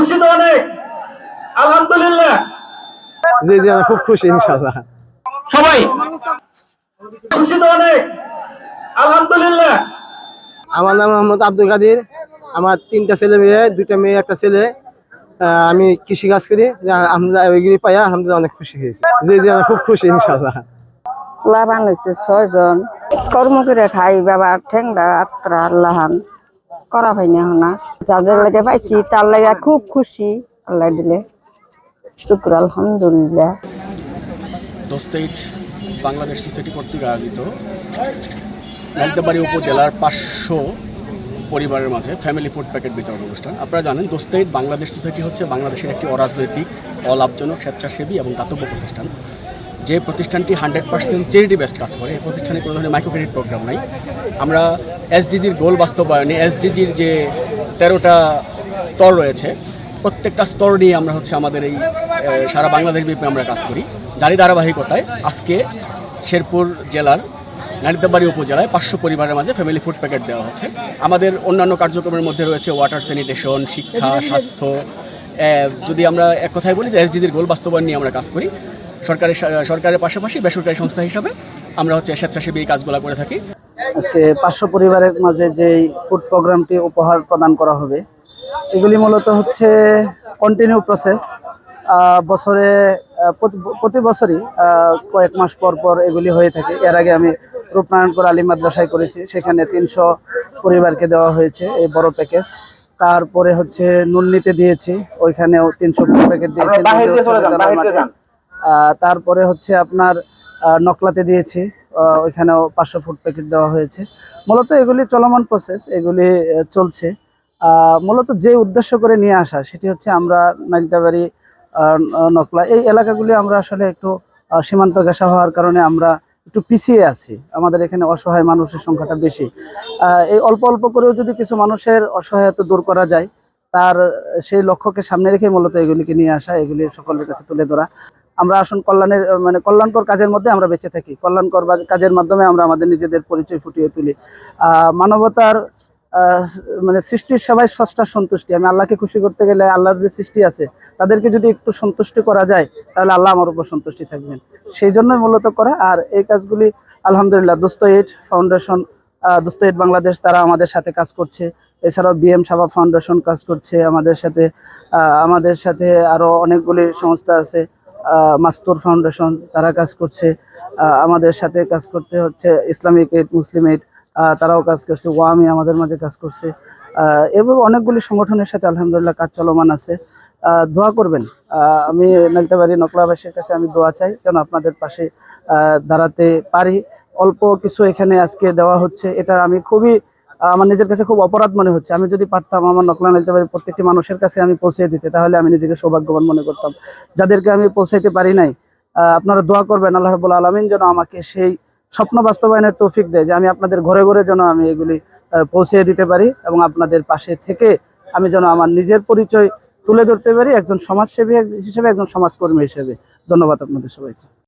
খুশি তো অনেক। আলহামদুলিল্লাহ। জি জি আমি খুব খুশি ইনশাল্লাহ সবাই। খুশি তো অনেক। আলহামদুলিল্লাহ। আমার নাম মোহাম্মদ আব্দুল কাদির। আমার তিনটা ছেলে মেয়ে দুইটা মেয়ে একটা ছেলে। আহ, আমি কৃষি কাজ করি। আমরা ওইগুলি পাইয়া আলহামদুলিল্লাহ অনেক খুশি হয়েছি। জি জি আমি খুব খুশি ইনশাল্লাহ লাভান হয়েছে ছয়জন। কর্ম করে খাই বাবা ঠেংরা আত্রা আল্লাহান করা হয়নি এখন না যাদের লাগে পাইছি, তার লাগে খুব খুশি। আল্লাহ দিলে। শুক্র, আলহামদুলিল্লাহ। দোস্তেইট বাংলাদেশ সোসাইটি কর্তৃক আয়োজিত নালিতাবাড়ি উপজেলার পাঁচশো পরিবারের মাঝে ফ্যামিলি ফুড প্যাকেট বিতরণ অনুষ্ঠান। আপনারা জানেন দোস্তেইট বাংলাদেশ সোসাইটি হচ্ছে বাংলাদেশের একটি অরাজনৈতিক, অলাভজনক, স্বেচ্ছাসেবী এবং দাতব্য প্রতিষ্ঠান। যে প্রতিষ্ঠানটি হান্ড্রেড পার্সেন্ট চ্যারিটি বেস্ট কাজ করে, এই প্রতিষ্ঠানে কোনো ধরনের মাইক্রো ক্রেডিট প্রোগ্রাম নাই। আমরা এসডিজির গোল বাস্তবায়নে এসডিজির যে তেরোটা স্তর রয়েছে প্রত্যেকটা স্তর নিয়ে আমরা হচ্ছে আমাদের এই সারা বাংলাদেশ ব্যাপী আমরা কাজ করি। যারই ধারাবাহিকতায় আজকে শেরপুর জেলার নারিতাবাড়ি উপজেলায় পাঁচশো পরিবারের মাঝে ফ্যামিলি ফুড প্যাকেট দেওয়া হচ্ছে। আমাদের অন্যান্য কার্যক্রমের মধ্যে রয়েছে ওয়াটার স্যানিটেশন শিক্ষা স্বাস্থ্য যদি আমরা এক কথায় বলি যে এসডিজির গোল বাস্তবায়ন নিয়ে আমরা কাজ করি সরকারের সরকারের পাশাপাশি বেসরকারি সংস্থা হিসাবে আমরা হচ্ছে স্বেচ্ছাসেবী এই কাজগুলো করে থাকি। আজকে পাঁচশো পরিবারের মাঝে যে ফুড প্রোগ্রামটি উপহার প্রদান করা হবে এগুলি মূলত হচ্ছে কন্টিনিউ প্রসেস বছরে প্রতি- বছরই কয়েক মাস পর পর এগুলি হয়ে থাকে। এর আগে আমি রূপনারায়ণপুর আলী মাদ্রাসায় করেছি সেখানে তিনশো পরিবারকে দেওয়া হয়েছে এই বড় প্যাকেজ তারপরে হচ্ছে নুননিতে দিয়েছি ওইখানেও তিনশো প্যাকেট দিয়েছি তারপরে হচ্ছে আপনার নকলাতে দিয়েছি ওইখানেও পাঁচশো ফুট প্যাকেট দেওয়া হয়েছে। মূলত এগুলি চলমান প্রসেস এগুলি চলছে। মূলত যে উদ্দেশ্য করে নিয়ে আসা, সেটি হচ্ছে আমরা নালিতাবাড়ি নকলা। এই এলাকাগুলি আমরা আসলে একটু সীমান্ত ঘেঁষা হওয়ার কারণে আমরা একটু পিছিয়ে আছি। আমাদের এখানে অসহায় মানুষের সংখ্যাটা বেশি। এই অল্প অল্প করেও যদি কিছু মানুষের অসহায়তা দূর করা যায়, তার সেই লক্ষ্যকে সামনে রেখে মূলত এগুলিকে নিয়ে আসা, এগুলি সকলের কাছে তুলে ধরা। আমরা আসুন কল্যাণের মানে কল্যাণকর কাজের মধ্যে আমরা বেঁচে থাকি। কল্যাণকর কাজের মাধ্যমে আমরা আমাদের নিজেদের পরিচয় ফুটিয়ে তুলি। মানবতার মানে সৃষ্টির সবাই স্রষ্টার সন্তুষ্টি। আমি আল্লাহকে খুশি করতে গেলে আল্লাহর যে সৃষ্টি আছে, তাদেরকে যদি একটু সন্তুষ্টি করা যায়, তাহলে আল্লাহ আমার উপর সন্তুষ্টি থাকবেন। সেই জন্যই মূলত করা। আর এই কাজগুলি, আলহামদুলিল্লাহ Dost aid foundation Dost aid Bangladesh, তারা আমাদের সাথে কাজ করছে। এছাড়াও বিএম সাবা ফাউন্ডেশন কাজ করছে আমাদের সাথে। আমাদের সাথে আরও অনেকগুলি সংস্থা আছে। মাস্তুর ফাউন্ডেশন, তারা কাজ করছে। আমাদের সাথে কাজ করতে হচ্ছে ইসলামিক এইড, মুসলিম এইড তারাও কাজ করছে। ওয়ামি আমাদের মাঝে কাজ করছে। এবং অনেকগুলি সংগঠনের সাথে আলহামদুলিল্লাহ কাজ চলমান আছে। দোয়া করবেন। আমি নালতাবাড়ি নকলাবাসীর কাছে আমি দোয়া চাই যেন আপনাদের পাশে দাঁড়াতে পারি। অল্প কিছু এখানে আজকে দেওয়া হচ্ছে। এটা আমি খুবই আমার নিজের কাছে খুব অপরাধ মনে হচ্ছে। আমি যদি পারতাম, আমার নকলা নালতাবাড়ির প্রত্যেকটি মানুষের কাছে আমি পৌঁছে দিতে, তাহলে আমি নিজেকে সৌভাগ্যবান মনে করতাম। যাদেরকে আমি পৌঁছাইতে পারি নাই আপনারা দোয়া করবেন আল্লাহ রবুল আলমিন যেন আমাকে সেই স্বপ্ন বাস্তবায়নের তৌফিক দেয় যে আমি আপনাদের ঘরে ঘরে যেন আমি এগুলি পৌঁছে দিতে পারি এবং আপনাদের পাশে থেকে আমি যেন আমার নিজের পরিচয় তুলে ধরতে পারি, একজন সমাজসেবী হিসেবে, একজন সমাজকর্মী হিসেবে। ধন্যবাদ আপনাদের সবাইকে।